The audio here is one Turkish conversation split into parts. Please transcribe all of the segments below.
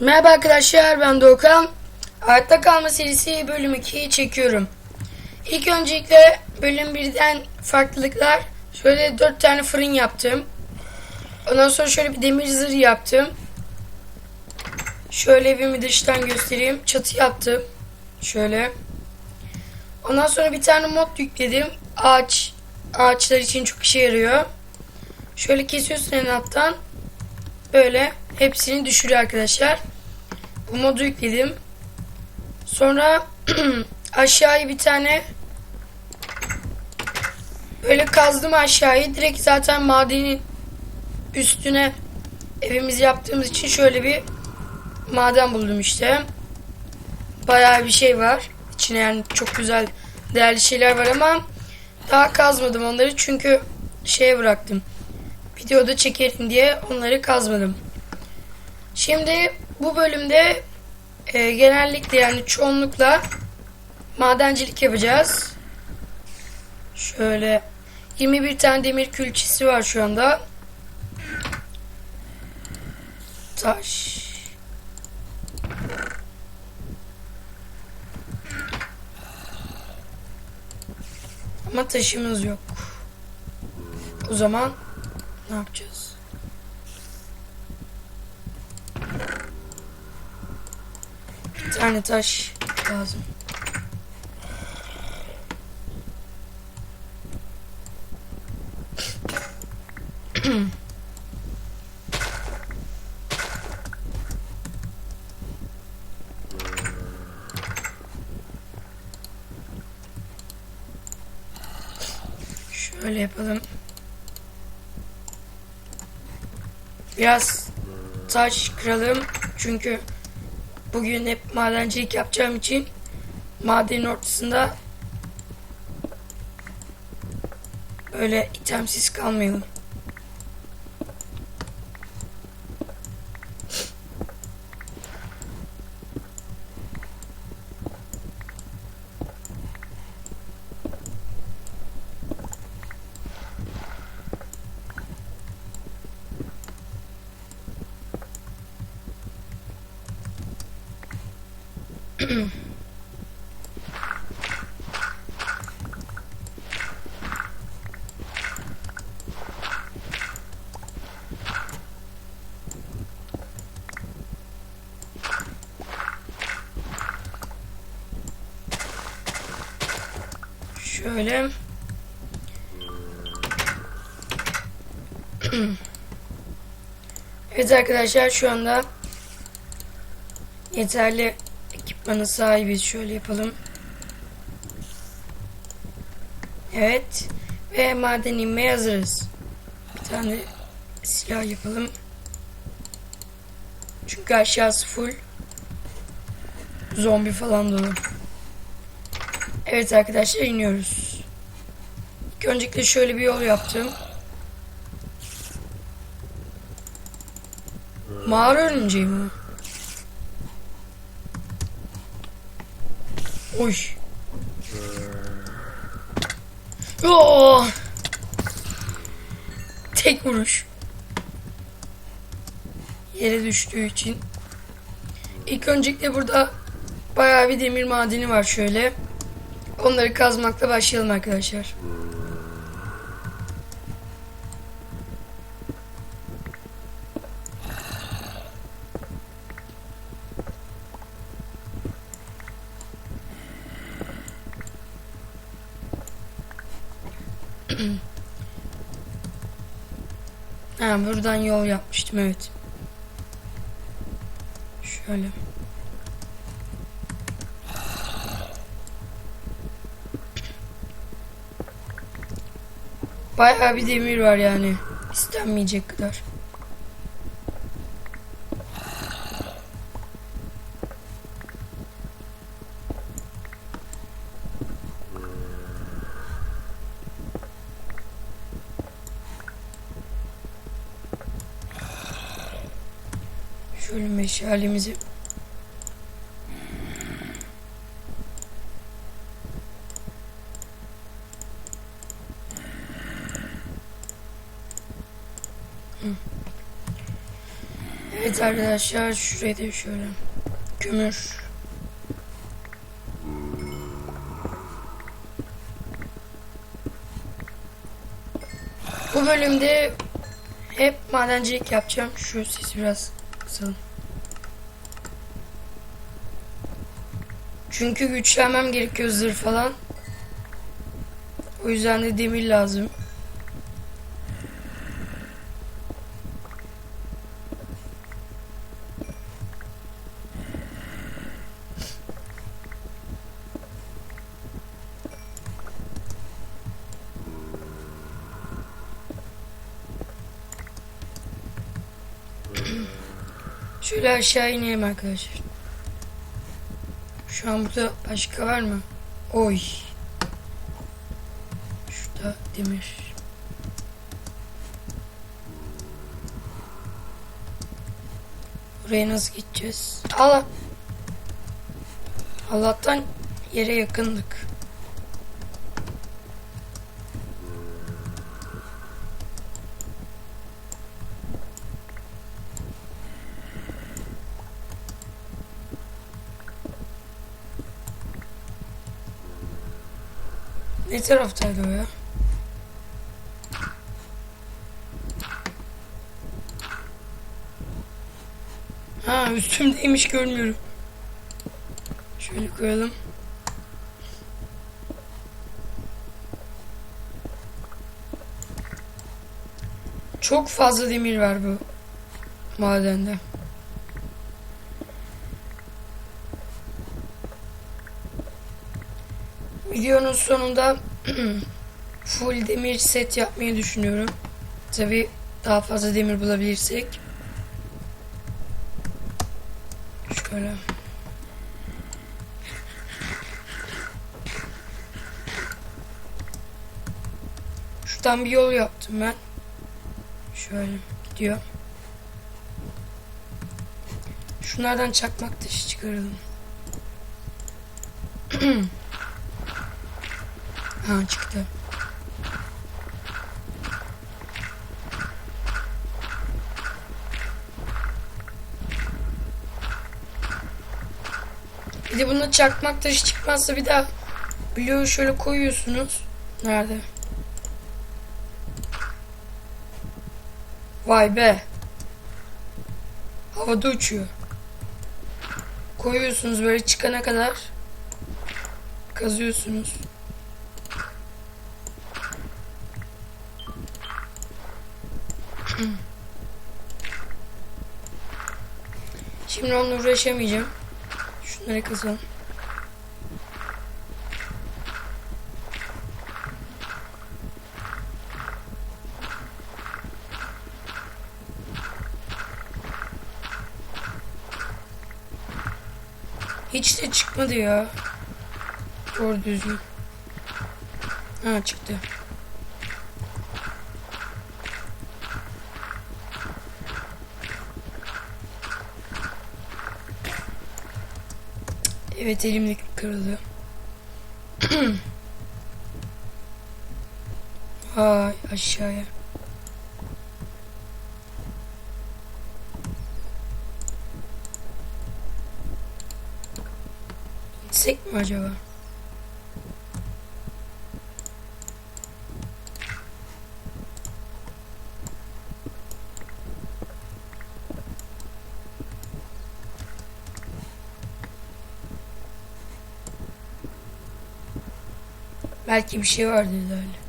Merhaba arkadaşlar ben Doğukan. Hayatta kalma serisi bölüm 2'yi çekiyorum. İlk öncelikle bölüm 1'den farklılıklar. Şöyle 4 tane fırın yaptım. Ondan sonra şöyle bir demir zırh yaptım. Şöyle evimi dıştan göstereyim. Çatı yaptım. Şöyle. Ondan sonra bir tane mod yükledim. Ağaç. Ağaçlar için çok işe yarıyor. Şöyle kesiyorsun en alttan. Böyle hepsini düşürüyor arkadaşlar. Bu modu yükledim. Sonra aşağıya bir tane böyle kazdım aşağıyı. Direkt zaten madenin üstüne evimizi yaptığımız için şöyle bir maden buldum işte. Bayağı bir şey var. İçine yani çok güzel değerli şeyler var ama daha kazmadım onları çünkü şeye bıraktım. Videoda çekerim diye onları kazmadım. Şimdi bu bölümde e, genellikle yani çoğunlukla madencilik yapacağız. Şöyle 21 tane demir külçesi var şu anda. Taş. Ama taşımız yok. O zaman ne yapacağız? Tane taş lazım. Şöyle yapalım. Biraz taş kıralım. Çünkü bugün hep madencilik yapacağım için madenin ortasında böyle itemsiz kalmayalım. Şöyle. evet arkadaşlar şu anda yeterli ekipmanın sahibiz. Şöyle yapalım. Evet. Ve maden inmeye hazırız. Bir tane silah yapalım. Çünkü aşağısı full zombi falan dolu. Evet arkadaşlar iniyoruz. İlk öncelikle şöyle bir yol yaptım. Mağara örümceği mi? Oy. Oo. Tek vuruş. Yere düştüğü için. İlk öncelikle burada bayağı bir demir madeni var şöyle. Onları kazmakla başlayalım arkadaşlar. ha, buradan yol yapmıştım evet. Şöyle. Bayağı bir demir var yani. İstenmeyecek kadar. Evet Evet arkadaşlar şuraya da şöyle. Kömür. Bu bölümde hep madencilik yapacağım. Şu sesi biraz kısalım. Çünkü güçlenmem gerekiyor zırh falan. O yüzden de demir lazım. Şöyle aşağı inelim arkadaşlar. Şu an burada başka var mı? Oy. Şurada demir. Buraya nasıl gideceğiz? Allah. Allah'tan yere yakındık. Ne taraftaydı o ya? Ha üstümdeymiş görmüyorum. Şöyle koyalım. Çok fazla demir var bu madende. Videonun sonunda full demir set yapmayı düşünüyorum. Tabi daha fazla demir bulabilirsek. Şöyle. Şuradan bir yol yaptım ben. Şöyle gidiyor. Şunlardan çakmak taşı çıkaralım. Ha çıktı. Bir de bunda çakmak taşı çıkmazsa bir daha bloğu şöyle koyuyorsunuz. Nerede? Vay be. Havada uçuyor. Koyuyorsunuz böyle çıkana kadar. Kazıyorsunuz. Şimdi onunla uğraşamayacağım. Şunları kazalım. Hiç de çıkmadı ya. Doğru düzgün. Ha çıktı. Evet elimde kırıldı. Vay aşağıya. Gitsek mi acaba? Belki bir şey vardır öyle.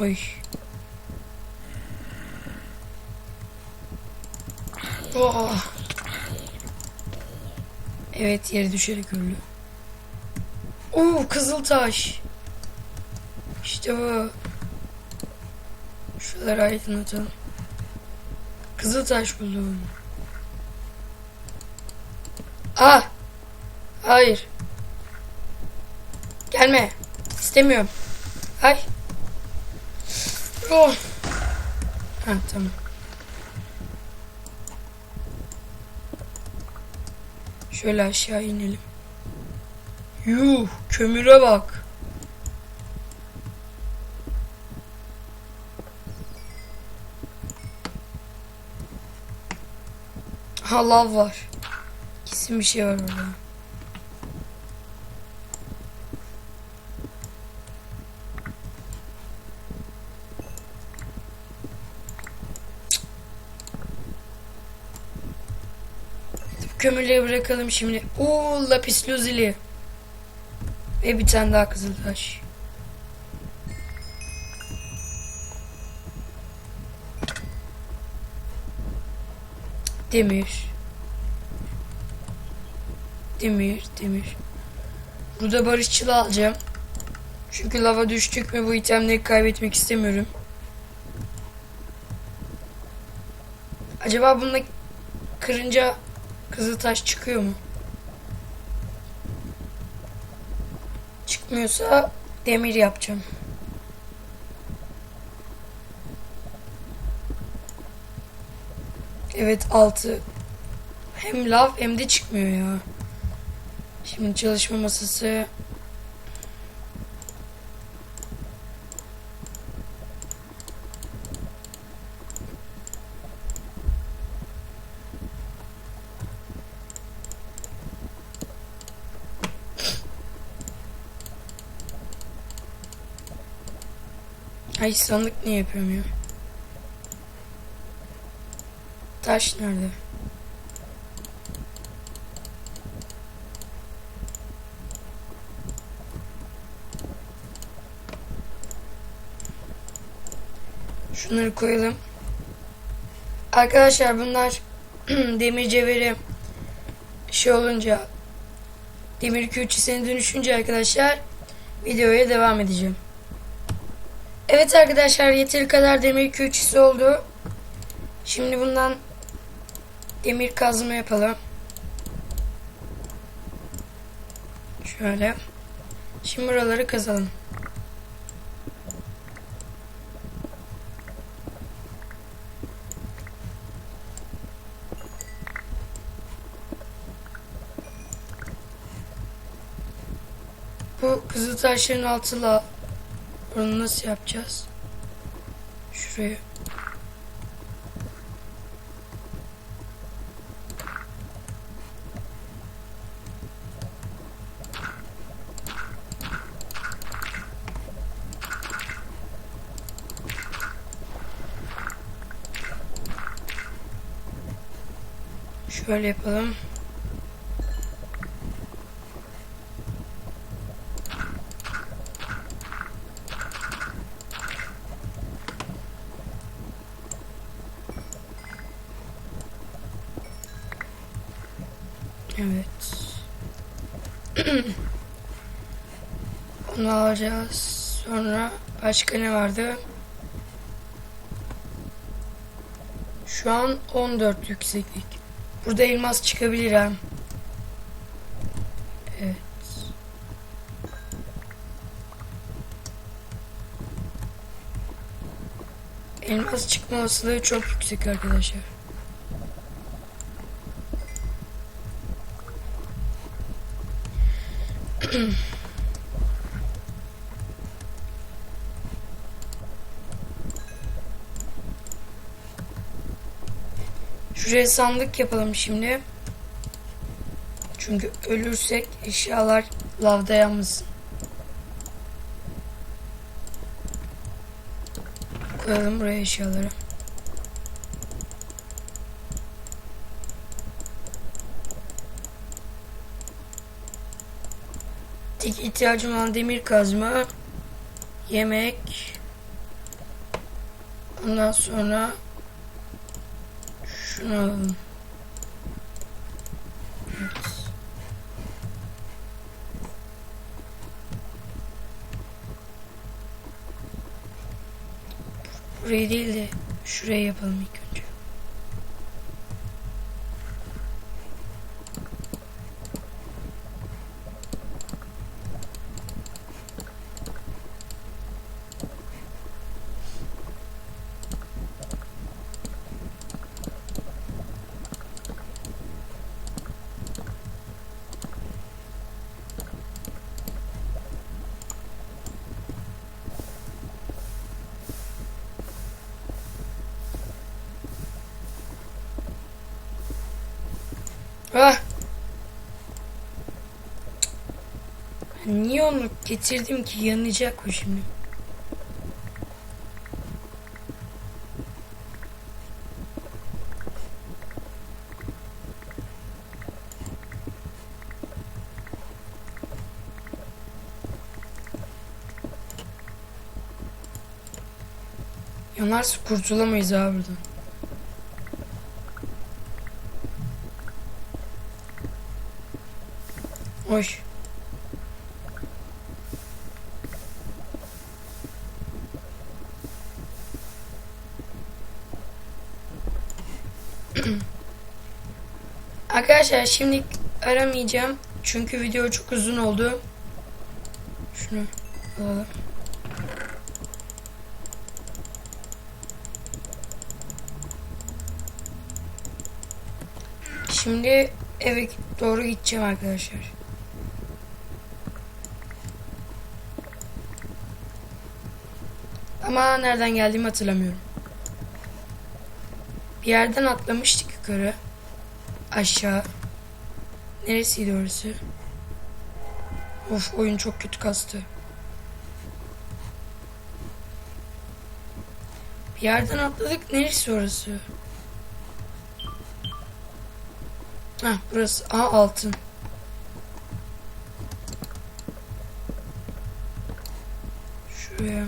Oy. Oh. Evet yere düşerek öldü. Oo kızıl taş. İşte bu. Şuraları aydınlatalım. Kızıl taş buldum. Ah. Hayır. Gelme. İstemiyorum. Ay. Oh. Ha tamam. Şöyle aşağı inelim. Yuh kömüre bak. Ha lav var. Kesin bir şey var orada. Kömürleri bırakalım şimdi. Oo lapis lazuli. Ve bir tane daha kızıltaş. Demir. Demir, demir. Burada barışçılı alacağım. Çünkü lava düştük mü bu itemleri kaybetmek istemiyorum. Acaba bununla kırınca Kızıltaş çıkıyor mu? Çıkmıyorsa demir yapacağım. Evet altı hem lav hem de çıkmıyor ya. Şimdi çalışma masası Ay sandık niye yapıyorum ya? Taş nerede? Şunları koyalım. Arkadaşlar bunlar demir cevheri şey olunca demir külçesine dönüşünce arkadaşlar videoya devam edeceğim. Evet arkadaşlar yeteri kadar demir külçesi oldu. Şimdi bundan demir kazma yapalım. Şöyle. Şimdi buraları kazalım. Bu kızıl taşların altıyla bunu nasıl yapacağız? Şuraya. Şöyle yapalım. Evet. Onu alacağız. Sonra başka ne vardı? Şu an 14 yükseklik. Burada elmas çıkabilir ha. Evet. Elmas çıkma olasılığı çok yüksek arkadaşlar. Şuraya sandık yapalım şimdi. Çünkü ölürsek eşyalar lavda yanmasın. Koyalım buraya eşyaları. Tek ihtiyacım olan demir kazma, yemek, ondan sonra şunu değil de şurayı yapalım ilk önce. Ah. Niye onu getirdim ki yanacak o şimdi. Yanarsa kurtulamayız abi buradan. Arkadaşlar şimdi aramayacağım. Çünkü video çok uzun oldu. Şunu alalım. Şimdi eve doğru gideceğim arkadaşlar. Ama nereden geldiğimi hatırlamıyorum. Yerden atlamıştık yukarı. Aşağı. Neresiydi orası? Of oyun çok kötü kastı. Bir yerden atladık. Neresi orası? Heh burası. Aa altın. Şuraya.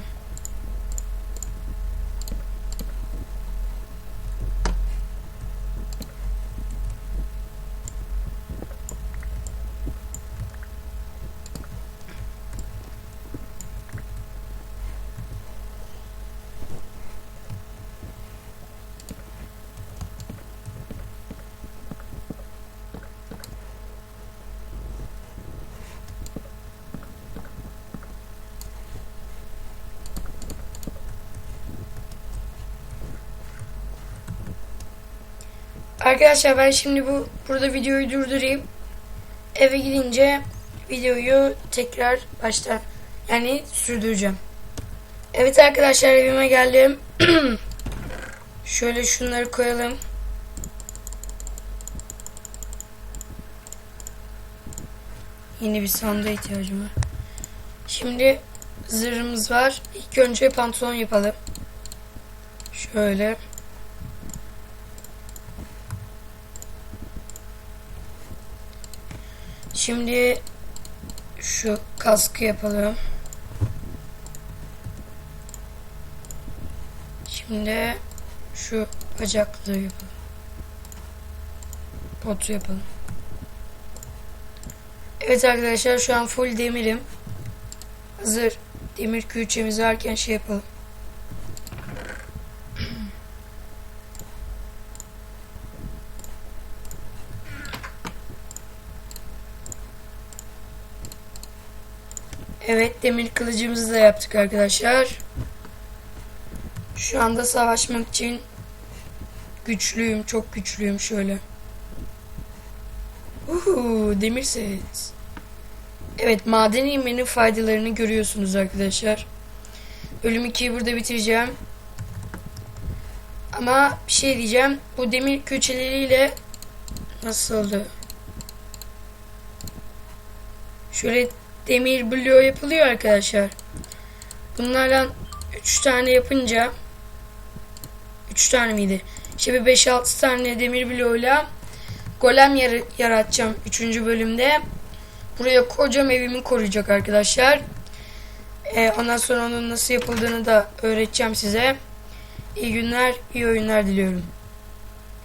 Arkadaşlar ben şimdi bu burada videoyu durdurayım. Eve gidince videoyu tekrar baştan yani sürdüreceğim. Evet arkadaşlar evime geldim. Şöyle şunları koyalım. Yeni bir sandığa ihtiyacım var. Şimdi zırhımız var. İlk önce pantolon yapalım. Şöyle. Şimdi şu kaskı yapalım. Şimdi şu bacaklığı yapalım. Botu yapalım. Evet arkadaşlar şu an full demirim. Hazır demir külçemiz varken şey yapalım. Evet demir kılıcımızı da yaptık arkadaşlar. Şu anda savaşmak için güçlüyüm. Çok güçlüyüm şöyle. Uhu, demir set. Evet maden inmenin faydalarını görüyorsunuz arkadaşlar. Bölüm 2'yi burada bitireceğim. Ama bir şey diyeceğim. Bu demir külçeleriyle nasıl oldu? Şöyle demir bloğu yapılıyor arkadaşlar. Bunlardan 3 tane yapınca 3 tane miydi? İşte bir 5-6 tane demir bloğuyla golem yar- yaratacağım 3. bölümde. Buraya kocam evimi koruyacak arkadaşlar. Ee, ondan sonra onun nasıl yapıldığını da öğreteceğim size. İyi günler, iyi oyunlar diliyorum.